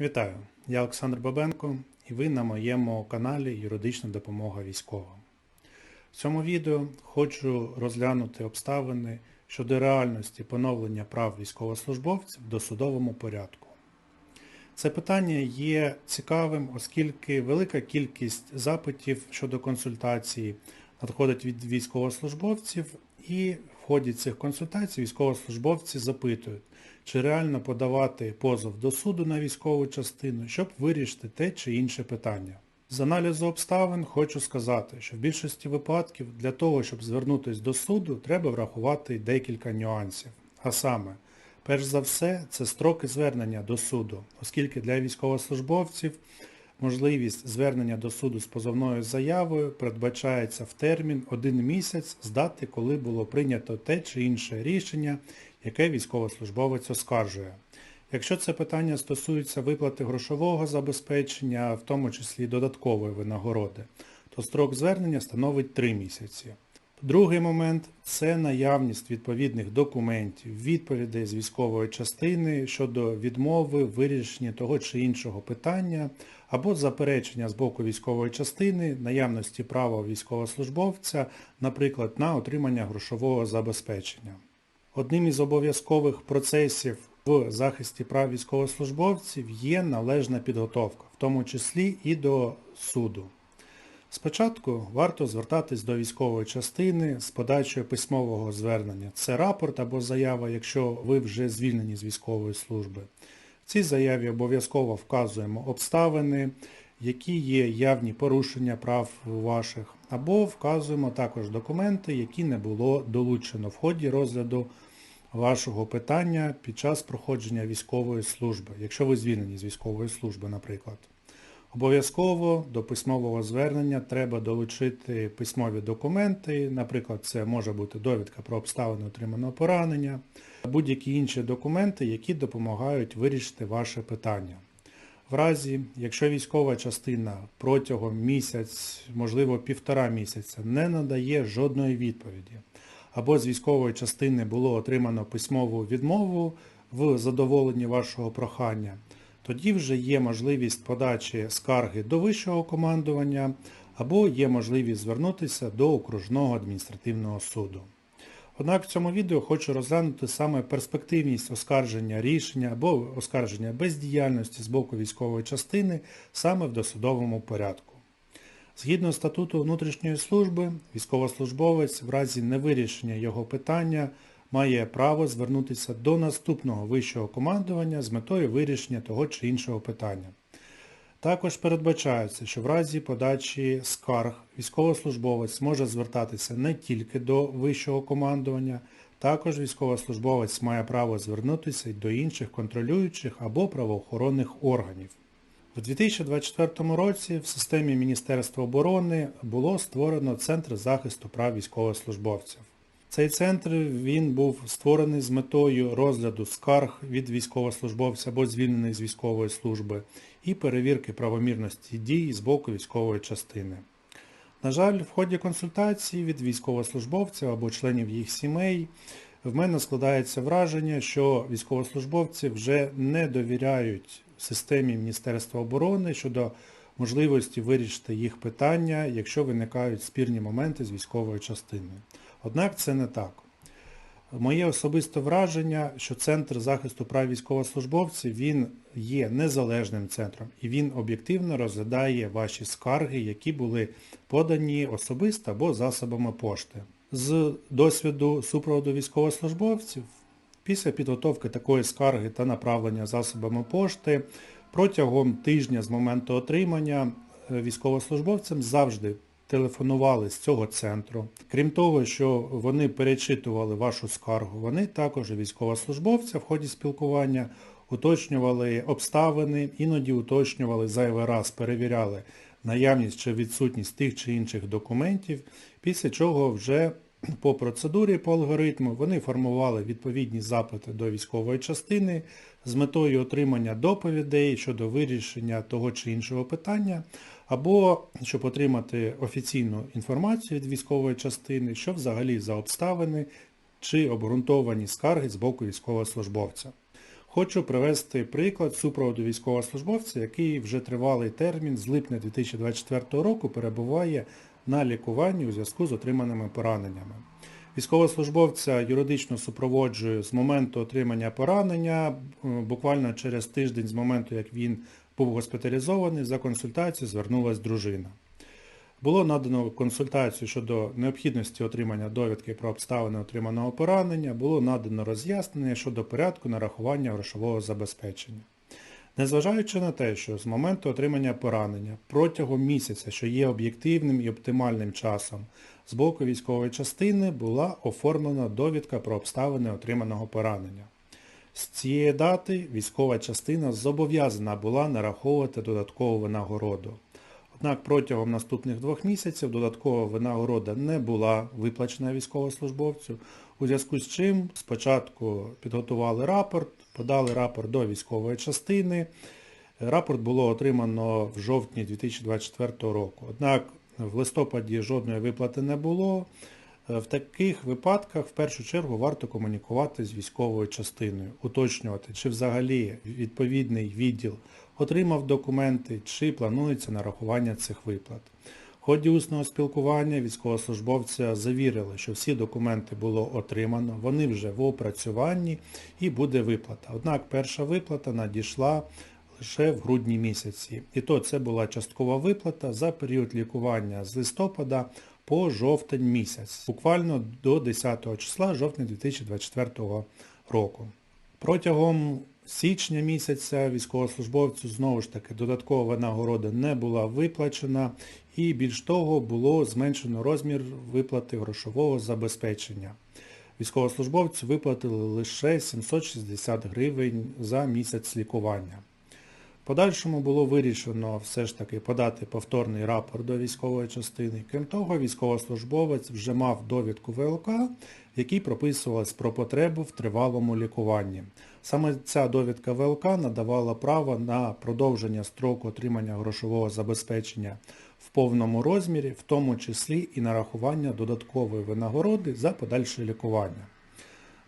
Вітаю, я Олександр Бабенко і ви на моєму каналі Юридична допомога військовим. В цьому відео хочу розглянути обставини щодо реальності поновлення прав військовослужбовців в досудовому порядку. Це питання є цікавим, оскільки велика кількість запитів щодо консультації надходить від військовослужбовців і в ході цих консультацій військовослужбовці запитують, чи реально подавати позов до суду на військову частину, щоб вирішити те чи інше питання. З аналізу обставин хочу сказати, що в більшості випадків для того, щоб звернутися до суду, треба врахувати декілька нюансів. А саме, перш за все, це строки звернення до суду, оскільки для військовослужбовців можливість звернення до суду з позовною заявою передбачається в термін один місяць з дати, коли було прийнято те чи інше рішення, яке військовослужбовець оскаржує. Якщо це питання стосується виплати грошового забезпечення, в тому числі додаткової винагороди, то строк звернення становить 3 місяці. Другий момент це наявність відповідних документів, відповідей з військової частини щодо відмови, вирішення того чи іншого питання або заперечення з боку військової частини наявності права військовослужбовця, наприклад, на отримання грошового забезпечення. Одним із обов'язкових процесів в захисті прав військовослужбовців є належна підготовка, в тому числі і до суду. Спочатку варто звертатись до військової частини з подачею письмового звернення. Це рапорт або заява, якщо ви вже звільнені з військової служби. В цій заяві обов'язково вказуємо обставини, які є явні порушення прав ваших, або вказуємо також документи, які не було долучено в ході розгляду вашого питання під час проходження військової служби, якщо ви звільнені з військової служби, наприклад. Обов'язково до письмового звернення треба долучити письмові документи, наприклад, це може бути довідка про обставини отриманого поранення, будь-які інші документи, які допомагають вирішити ваше питання. В разі, якщо військова частина протягом місяць, можливо півтора місяця, не надає жодної відповіді, або з військової частини було отримано письмову відмову в задоволенні вашого прохання, тоді вже є можливість подачі скарги до вищого командування або є можливість звернутися до окружного адміністративного суду. Однак в цьому відео хочу розглянути саме перспективність оскарження рішення або оскарження бездіяльності з боку військової частини саме в досудовому порядку. Згідно статуту внутрішньої служби, військовослужбовець в разі невирішення його питання має право звернутися до наступного вищого командування з метою вирішення того чи іншого питання. Також передбачається, що в разі подачі скарг військовослужбовець може звертатися не тільки до вищого командування, також військовослужбовець має право звернутися до інших контролюючих або правоохоронних органів. У 2024 році в системі Міністерства оборони було створено Центр захисту прав військовослужбовців. Цей центр він був створений з метою розгляду скарг від військовослужбовця або звільнених з військової служби і перевірки правомірності дій з боку військової частини. На жаль, в ході консультації від військовослужбовців або членів їх сімей в мене складається враження, що військовослужбовці вже не довіряють системі Міністерства оборони щодо можливості вирішити їх питання, якщо виникають спірні моменти з військовою частиною. Однак це не так. Моє особисте враження, що Центр захисту прав військовослужбовців він є незалежним центром і він об'єктивно розглядає ваші скарги, які були подані особисто або засобами пошти. З досвіду супроводу військовослужбовців після підготовки такої скарги та направлення засобами пошти протягом тижня з моменту отримання військовослужбовцям завжди телефонували з цього центру. Крім того, що вони перечитували вашу скаргу, вони також військовослужбовця в ході спілкування уточнювали обставини, іноді уточнювали зайвий раз, перевіряли наявність чи відсутність тих чи інших документів, після чого вже по процедурі, по алгоритму вони формували відповідні запити до військової частини з метою отримання доповідей щодо вирішення того чи іншого питання, або щоб отримати офіційну інформацію від військової частини, що взагалі за обставини чи обґрунтовані скарги з боку військовослужбовця. Хочу привести приклад супроводу військовослужбовця, який вже тривалий термін з липня 2024 року перебуває на лікуванні у зв'язку з отриманими пораненнями. Військовослужбовця юридично супроводжую з моменту отримання поранення, е, буквально через тиждень з моменту, як він був госпіталізований, за консультацією звернулась дружина. Було надано консультацію щодо необхідності отримання довідки про обставини отриманого поранення, було надано роз'яснення щодо порядку нарахування грошового забезпечення. Незважаючи на те, що з моменту отримання поранення протягом місяця, що є об'єктивним і оптимальним часом, з боку військової частини була оформлена довідка про обставини отриманого поранення. З цієї дати військова частина зобов'язана була нараховувати додаткову винагороду. Однак протягом наступних двох місяців додаткова винагорода не була виплачена військовослужбовцю, у зв'язку з чим спочатку підготували рапорт, подали рапорт до військової частини. Рапорт було отримано в жовтні 2024 року. Однак в листопаді жодної виплати не було. Е, В таких випадках в першу чергу варто комунікувати з військовою частиною, уточнювати, чи взагалі відповідний відділ отримав документи, чи планується нарахування цих виплат. В ході усного спілкування військовослужбовця завірили, що всі документи було отримано, вони вже в опрацюванні і буде виплата. Однак перша виплата надійшла лише в грудні місяці. І то це була часткова виплата за період лікування з листопада по жовтень місяць, буквально до 10 числа жовтня 2024 року. Протягом січня місяця військовослужбовцю знову ж таки додаткова винагорода не була виплачена і більш того було зменшено розмір виплати грошового забезпечення. Військовослужбовцю виплатили лише 760 гривень за місяць лікування. Подальшому було вирішено все ж таки подати повторний рапорт до військової частини. Крім того, військовослужбовець вже мав довідку ВЛК, в якій прописувалось про потребу в тривалому лікуванні. Саме ця довідка ВЛК надавала право на продовження строку отримання грошового забезпечення в повному розмірі, в тому числі і нарахування додаткової винагороди за подальше лікування.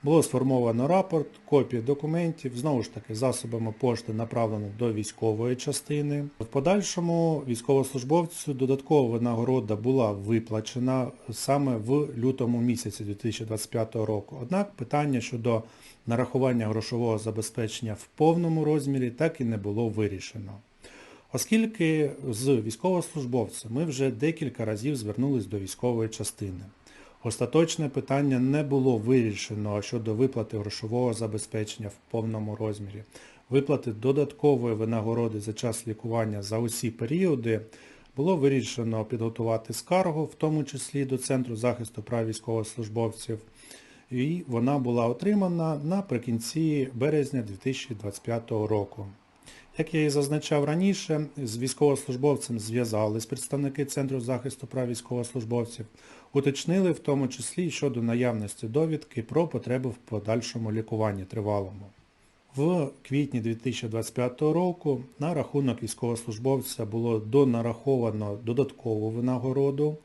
Було сформовано рапорт, копії документів, знову ж таки, засобами пошти направлено до військової частини. В подальшому військовослужбовцю додаткова винагорода була виплачена саме в лютому місяці 2025 року. Однак питання щодо нарахування грошового забезпечення в повному розмірі так і не було вирішено. Оскільки з військовослужбовцем ми вже декілька разів звернулись до військової частини. Остаточне питання не було вирішено щодо виплати грошового забезпечення в повному розмірі. Виплати додаткової винагороди за час лікування за усі періоди було вирішено підготувати скаргу, в тому числі до Центру захисту прав військовослужбовців, і вона була отримана наприкінці березня 2025 року. Як я і зазначав раніше, з військовослужбовцем зв'язались представники Центру захисту прав військовослужбовців, уточнили в тому числі щодо наявності довідки про потребу в подальшому лікуванні тривалому. В квітні 2025 року на рахунок військовослужбовця було донараховано додаткову винагороду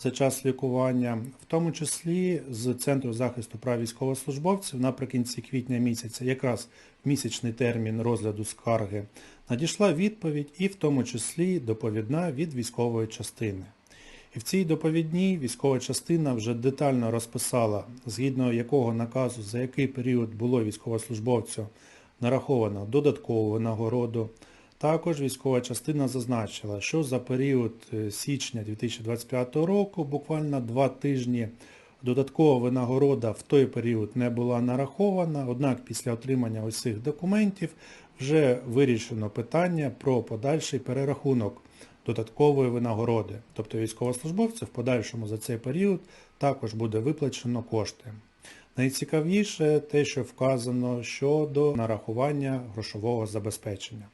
за час лікування, в тому числі з Центру захисту прав військовослужбовців наприкінці квітня місяця, якраз місячний термін розгляду скарги, надійшла відповідь і в тому числі доповідна від військової частини. І в цій доповідній військова частина вже детально розписала, згідно якого наказу за який період було військовослужбовцю нараховано додаткову винагороду. Також військова частина зазначила, що за період е, січня 2025 року, буквально два тижні, додаткова винагорода в той період не була нарахована, однак після отримання усіх документів вже вирішено питання про подальший перерахунок додаткової винагороди. Тобто військовослужбовцю в подальшому за цей період також буде виплачено кошти. Найцікавіше те, що вказано щодо нарахування грошового забезпечення.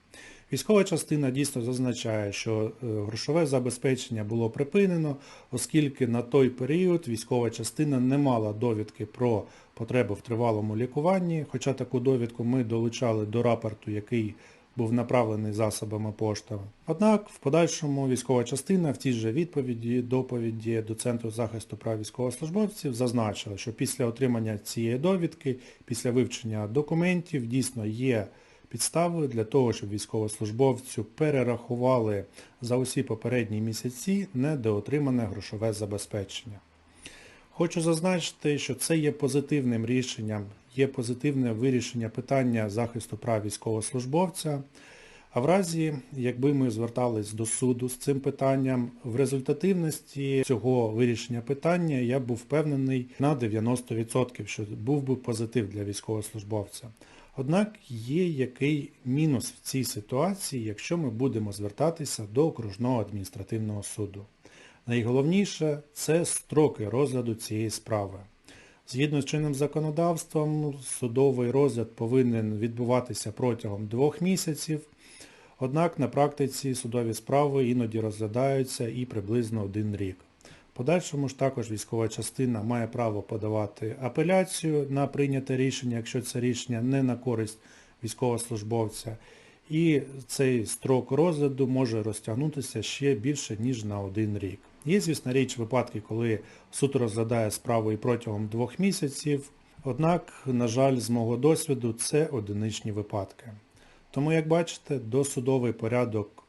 Військова частина дійсно зазначає, що е, грошове забезпечення було припинено, оскільки на той період військова частина не мала довідки про потребу в тривалому лікуванні, хоча таку довідку ми долучали до рапорту, який був направлений засобами пошти. Однак в подальшому військова частина в тій же відповіді, доповіді до Центру захисту прав військовослужбовців зазначила, що після отримання цієї довідки, після вивчення документів дійсно є підстави для того, щоб військовослужбовцю перерахували за усі попередні місяці недоотримане грошове забезпечення. Хочу зазначити, що це є позитивним рішенням, є позитивне вирішення питання захисту прав військовослужбовця. А в разі, якби ми звертались до суду з цим питанням, в результативності цього вирішення питання я був впевнений на 90%, що був би позитив для військовослужбовця. Однак є який мінус в цій ситуації, якщо ми будемо звертатися до окружного адміністративного суду. Найголовніше це строки розгляду цієї справи. Згідно з чинним законодавством, судовий розгляд повинен відбуватися протягом двох місяців, однак на практиці судові справи іноді розглядаються і приблизно один рік. Подальшому ж також військова частина має право подавати апеляцію на прийняте рішення, якщо це рішення не на користь військовослужбовця. І цей строк розгляду може розтягнутися ще більше, ніж на один рік. Є, звісно, річ випадки, коли суд розглядає справу і протягом двох місяців, однак, на жаль, з мого досвіду це одиничні випадки. Тому, як бачите, досудовий порядок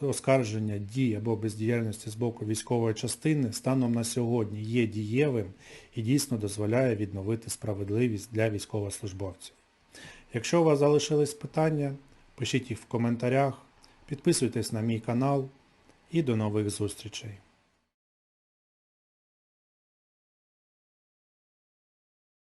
оскарження дій або бездіяльності з боку військової частини станом на сьогодні є дієвим і дійсно дозволяє відновити справедливість для військовослужбовців. Якщо у вас залишились питання, пишіть їх в коментарях, підписуйтесь на мій канал і до нових зустрічей.